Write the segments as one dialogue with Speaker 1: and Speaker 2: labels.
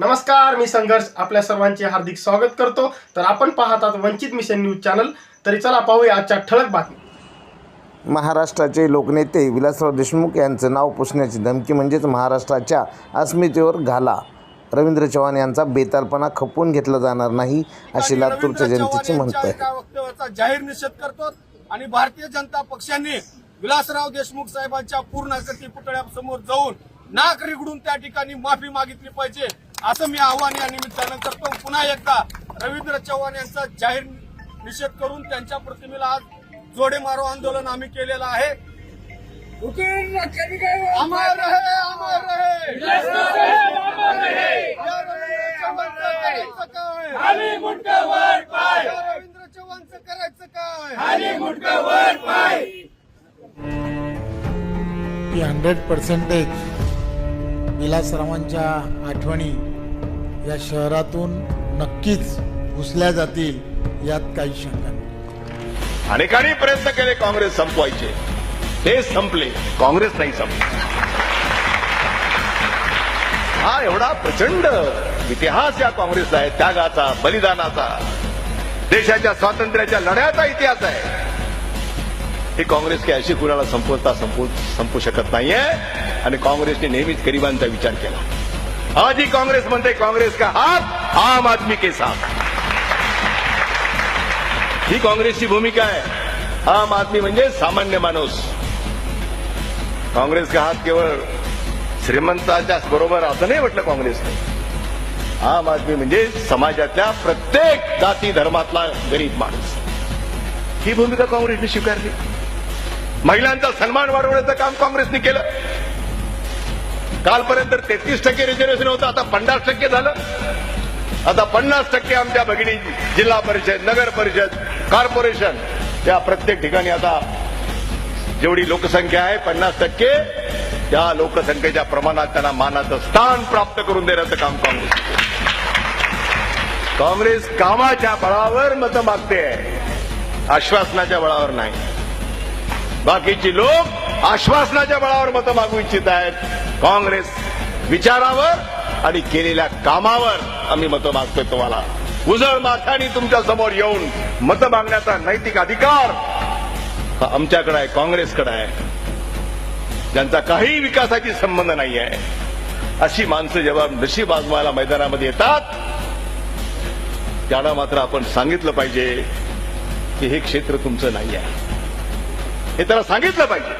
Speaker 1: नमस्कार मी संघर्ष. आपल्या सर्वांचे हार्दिक स्वागत करतो. तर आपण पाहत आहात वंचित मिशन न्यूज चॅनल. तरी चला पाहूया आजच्या ठळक बातमी.
Speaker 2: महाराष्ट्राचे लोकनेते विलासराव देशमुख यांचं नाव पुसण्याची धमकी म्हणजेच महाराष्ट्राच्या अस्मितेवर घाला. रवींद्र चव्हाण यांचा बेतालपणा खपवून घेतला जाणार नाही अशी लातूरच्या जनतेची म्हणत आहे
Speaker 3: जाहीर निषेध करतो आणि भारतीय जनता पक्षाने विलासराव देशमुख साहेबांच्या पूर्णाकृती पुतळ्यासमोर जाऊन नाक रिगडून त्या ठिकाणी माफी मागितली पाहिजे. असं मी आव्हान या निमित्तानं करतो. पुन्हा एकदा रवींद्र चव्हाण यांचा जाहीर निषेध करून त्यांच्या प्रतिमेला आज जोडे मारो आंदोलन आम्ही केलेलं आहे. अमर रहे अमर रहे. रवींद्र चव्हाणचं करायचं काय? रवींद्र चव्हाणचं करायचं काय?
Speaker 4: हंड्रेड पर्सेंटेज विलासरावांच्या आठवणी या शहरातून नक्कीच घुसल्या जातील यात काही शंका नाही.
Speaker 5: अनेकांनी प्रयत्न केले काँग्रेस संपवायचे. ते संपले. काँग्रेस नाही संपले हा एवढा प्रचंड इतिहास या काँग्रेसचा आहे. त्यागाचा बलिदानाचा. देशाच्या स्वातंत्र्याच्या लढ्याचा इतिहास आहे. ही काँग्रेस काही अशी कुणाला संपवता संपू संपू शकत नाहीये. आणि काँग्रेसने नेहमीच गरिबांचा विचार केला. आज ही काँग्रेस म्हणते काँग्रेस का हात? आम आदमी के साथ. ही काँग्रेसची भूमिका आहे. आम आदमी म्हणजे सामान्य माणूस. काँग्रेस का हात केवळ श्रीमंताच्याच बरोबर असं नाही म्हटलं काँग्रेसने. आम आदमी म्हणजे समाजातल्या प्रत्येक जाती धर्मातला गरीब माणूस. ही भूमिका काँग्रेसने स्वीकारली. महिलांचा सन्मान वाढवण्याचं काम काँग्रेसने केलं. कालपर्यंत तेहतीस टक्के रिझर्वेशन होतं आता पन्नास टक्के झालं. आता पन्नास टक्के आमच्या भगिनी जिल्हा परिषद नगर परिषद कॉर्पोरेशन या प्रत्येक ठिकाणी आता जेवढी लोकसंख्या आहे पन्नास टक्के त्या लोकसंख्येच्या प्रमाणात त्यांना मानाचं स्थान प्राप्त करून देण्याचं काम काँग्रेस काँग्रेस कामाच्या बळावर मतं मागते आश्वासनाच्या बळावर नाही. बाकीची लोक आश्वासनाच्या बळावर मतं मागू इच्छित आहेत. काँग्रेस विचारावर आणि केलेल्या कामावर आम्ही मतं मागतोय तुम्हाला. उजळ माथ्याने तुमच्यासमोर येऊन मतं मागण्याचा नैतिक अधिकार हा आमच्याकडे आहे काँग्रेसकडे आहे. ज्यांचा काही विकासाची संबंध नाही आहे अशी माणसं जेव्हा नशीब आजमायला मैदानामध्ये येतात त्यांना मात्र आपण सांगितलं पाहिजे की हे क्षेत्र तुमचं नाही आहे हे त्याला सांगितलं पाहिजे.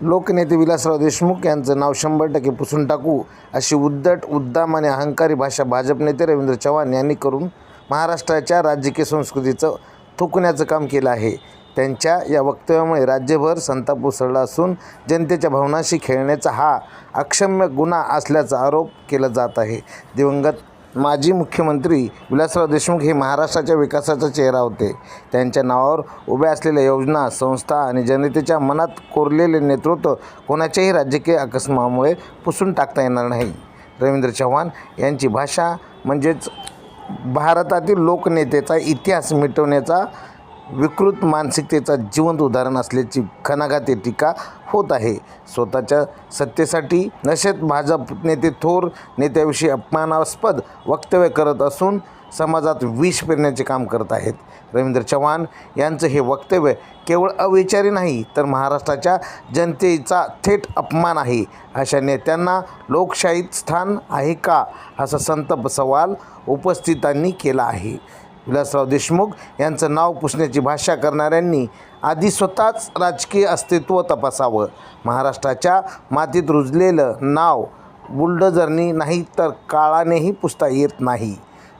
Speaker 2: लोकनेते विलासराव देशमुख यांचं नाव शंभर टक्के पुसून टाकू अशी उद्धट उद्दाम आणि अहंकारी भाषा भाजप नेते रवींद्र चव्हाण यांनी करून महाराष्ट्राच्या राजकीय संस्कृतीचं थुकण्याचं काम केलं आहे. त्यांच्या या वक्तव्यामुळे राज्यभर संताप उसळला असून जनतेच्या भावनाशी खेळण्याचा हा अक्षम्य गुन्हा असल्याचा आरोप केला जात आहे. दिवंगत माजी मुख्यमंत्री विलासराव देशमुख हे महाराष्ट्राच्या विकासाचा चेहरा होते. त्यांच्या नावावर उभ्या असलेल्या योजना संस्था आणि जनतेच्या मनात कोरलेले नेतृत्व कोणाच्याही राजकीय अकस्मामुळे पुसून टाकता येणार नाही. रवींद्र चव्हाण यांची भाषा म्हणजेच भारतातील लोकनेतेचा इतिहास मिटवण्याचा विकृत मानसिकतेचा जिवंत उदाहरण असल्याची खनागाती टीका होत आहे. स्वतःच्या सत्तेसाठी नशेत भाजप नेते थोर नेत्याविषयी अपमानास्पद वक्तव्य करत असून समाजात विष पेरण्याचे काम करत आहेत. रवींद्र चव्हाण यांचं हे वक्तव्य केवळ अविचारी नाही तर महाराष्ट्राच्या जनतेचा थेट अपमान आहे. अशा नेत्यांना लोकशाहीत स्थान आहे का? असा संतप सवाल उपस्थितांनी केला आहे. विलासराव देशमुख यांचं नाव पुसण्याची भाषा करणाऱ्यांनी आधी स्वतःच राजकीय अस्तित्व तपासावं. महाराष्ट्राच्या मातीत रुजलेलं नाव बुलडोजरनी नाही तर काळानेही पुसता येत नाही.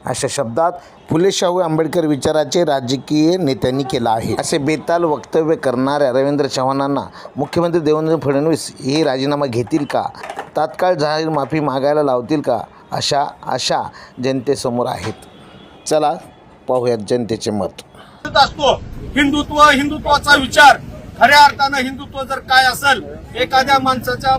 Speaker 2: अशा शब्दात फुले शाहू आंबेडकर विचाराचे राजकीय नेत्यांनी केलं आहे. असे बेताल वक्तव्य करणाऱ्या रवींद्र चव्हाणांना मुख्यमंत्री देवेंद्र फडणवीस हे राजीनामा घेतील का? तात्काळ जाहीर माफी मागायला लावतील का? अशा आशा जनतेसमोर आहेत. चला पाहूयात जनतेचे मत.
Speaker 3: असतो. हिंदुत्व हिंदुत्वाचा विचार. खऱ्या अर्थानं हिंदुत्व जर काय असेल एखाद्या माणसाच्या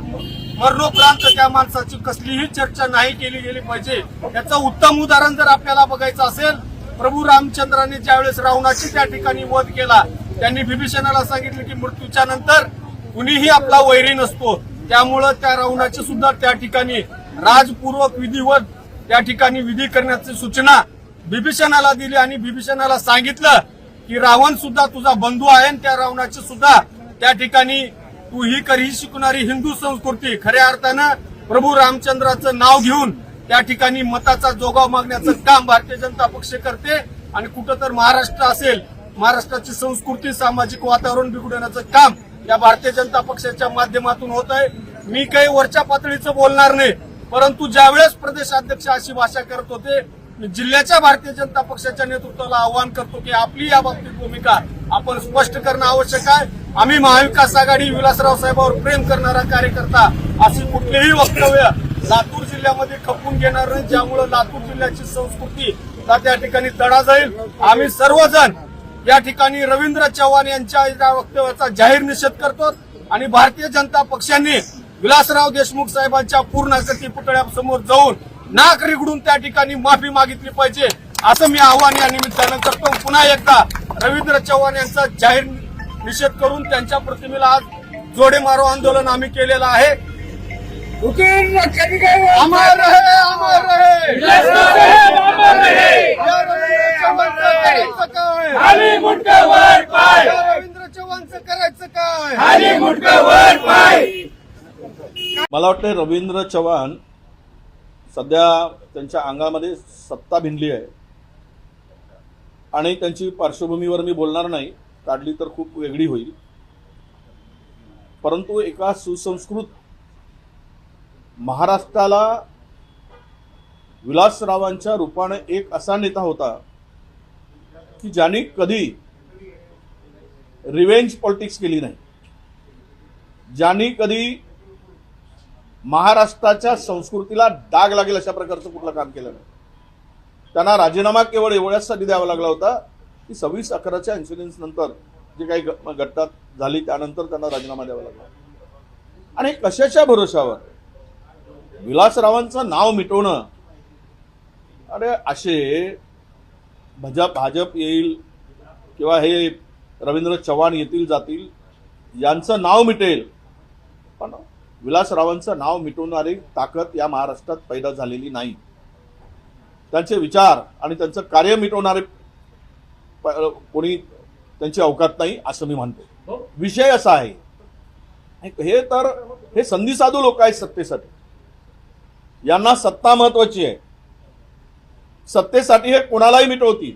Speaker 3: मरणोपरांत त्या माणसाची कसलीही चर्चा नाही केली गेली पाहिजे. याचं उत्तम उदाहरण जर आपल्याला बघायचं असेल प्रभू रामचंद्राने ज्यावेळेस रावणाची त्या ठिकाणी वध केला त्यांनी विभीषणाला सांगितलं की मृत्यूच्या नंतर कुणीही आपला वैरी नसतो. त्यामुळं त्या रावणाची सुद्धा त्या ठिकाणी राजपूर्वक विधिवत त्या ठिकाणी विधी करण्याची सूचना बिभीषणाला दिली आणि बिभीषणाला सांगितलं की रावण सुद्धा तुझा बंधू आहे आणि त्या रावणाची सुद्धा त्या ठिकाणी तू ही कर ही शिकणारी हिंदू संस्कृती. खऱ्या अर्थानं प्रभू रामचंद्राचं नाव घेऊन त्या ठिकाणी मताचा जोगाव मागण्याचं काम भारतीय जनता पक्ष करते आणि कुठं तर महाराष्ट्र असेल महाराष्ट्राची संस्कृती सामाजिक वातावरण बिघडवण्याचं काम या भारतीय जनता पक्षाच्या माध्यमातून होत आहे मी काही वरच्या पातळीचं बोलणार नाही परंतु ज्यावेळेस प्रदेशाध्यक्ष अशी भाषा करत होते जिल्ह्याच्या भारतीय जनता पक्षाच्या नेतृत्वाला आवाहन करतो की आपली या बाबतीत भूमिका आपण स्पष्ट करणं आवश्यक आहे. आम्ही महाविकास आघाडी विलासराव साहेबांवर प्रेम करणारा कार्यकर्ता असे कुठलेही वक्तव्य लातूर जिल्ह्यामध्ये खपून घेणार नाही. ज्यामुळे लातूर जिल्ह्याची संस्कृती त्या ठिकाणी तडा जाईल. आम्ही सर्वजण या ठिकाणी रवींद्र चव्हाण यांच्या या वक्तव्याचा जाहीर निषेध करतो आणि भारतीय जनता पक्षाने विलासराव देशमुख साहेबांच्या पूर्णाकृती पुतळ्यासमोर जाऊन नाक रिगडून त्या ठिकाणी माफी मागितली पाहिजे असं मी आव्हान या निमित्तानं करतो. पुन्हा एकदा रवींद्र चव्हाण यांचा जाहीर निषेध करून त्यांच्या प्रतिमेला आज जोडे मारो आंदोलन आम्ही केलेलं आहे. अमर रहे अमर रहे. रवींद्र चव्हाणचं करायचं काय?
Speaker 6: मला वाटतं रवींद्र चव्हाण सध्या त्यांच्या अंगामध्ये सत्ता भिनली आहे. आणि त्यांची पार्श्वभूमीवर मी बोलणार नाही काढली तर खूप वेगळी होईल. परंतु एका सुसंस्कृत महाराष्ट्राला विलासरावांच्या रूपाने एक असा नेता होता की ज्यांनी कधी रिवेंज पॉलिटिक्स केली नाही. ज्यांनी कधी महाराष्ट्राच्या संस्कृतीला डाग लागेल अशा प्रकारचं कुठलं काम केलं नाही. त्यांना राजीनामा केवळ एवढ्याचसाठी द्यावा लागला होता की सव्वीस अकराच्या इन्सिडेन्स नंतर जे काही घटना झाली त्यानंतर त्यांना राजीनामा द्यावा लागला. आणि कशाच्या भरोशावर? विलासरावांचं नाव मिटवणं. अरे असे भाजप भाजप येईल किंवा हे रवींद्र चव्हाण येतील जातील यांचं नाव मिटेल. पण विलासरावांचं नाव मिटवणारी ताकद या महाराष्ट्रात पैदा झालेली नाही. त्यांचे विचार आणि त्यांचं कार्य मिटवणारे कोणी त्यांची अवकात नाही असं मी म्हणतो विषय असा आहे. हे तर हे संधीसाधू लोक आहेत सत्तेसाठी. यांना सत्ता महत्वाची आहे. सत्तेसाठी हे कोणालाही मिटवतील.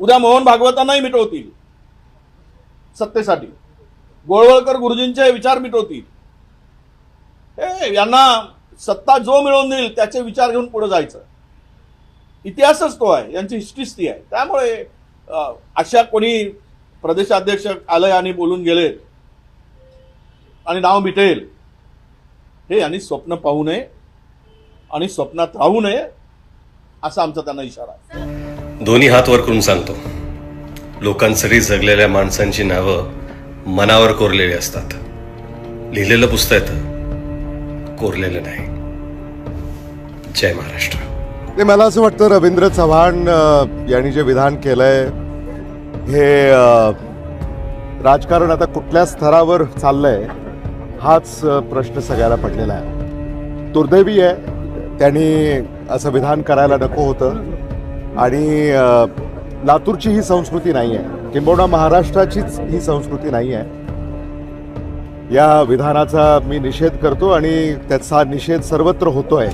Speaker 6: उद्या मोहन भागवतांनाही मिटवतील. सत्तेसाठी. गोळवळकर गुरुजींचे विचार मिटवतील. ए यांना सत्ता जो मिळवून देईल त्याचे विचार घेऊन पुढे जायचं. इतिहासच तो आहे यांची हिस्ट्रीच ती आहे. त्यामुळे अशा कोणी प्रदेशाध्यक्ष आलंय आणि बोलून गेले आणि नाव मिटेल हे यांनी स्वप्न पाहू नये आणि स्वप्नात राहू नये असा आमचा त्यांना इशारा आहे.
Speaker 7: दोन्ही हात वर करून सांगतो. लोकांसाठी जगलेल्या माणसांची नावं मनावर कोरलेली असतात. लिहिलेलं पुस्तक येतं कोरलेलं नाही. जय महाराष्ट्र.
Speaker 8: मला असं वाटतं रवींद्र चव्हाण यांनी जे विधान केलंय हे राजकारण आता कुठल्या स्तरावर चाललंय हाच प्रश्न सगळ्याला पडलेला आहे. दुर्दैवी आहे त्यांनी असं विधान करायला नको होतं. आणि लातूरची ही संस्कृती नाही आहे किंबहुना महाराष्ट्राचीच ही संस्कृती नाही आहे या विधानाचा मी निषेध करतो आणि त्याचा निषेध सर्वत्र होतोय.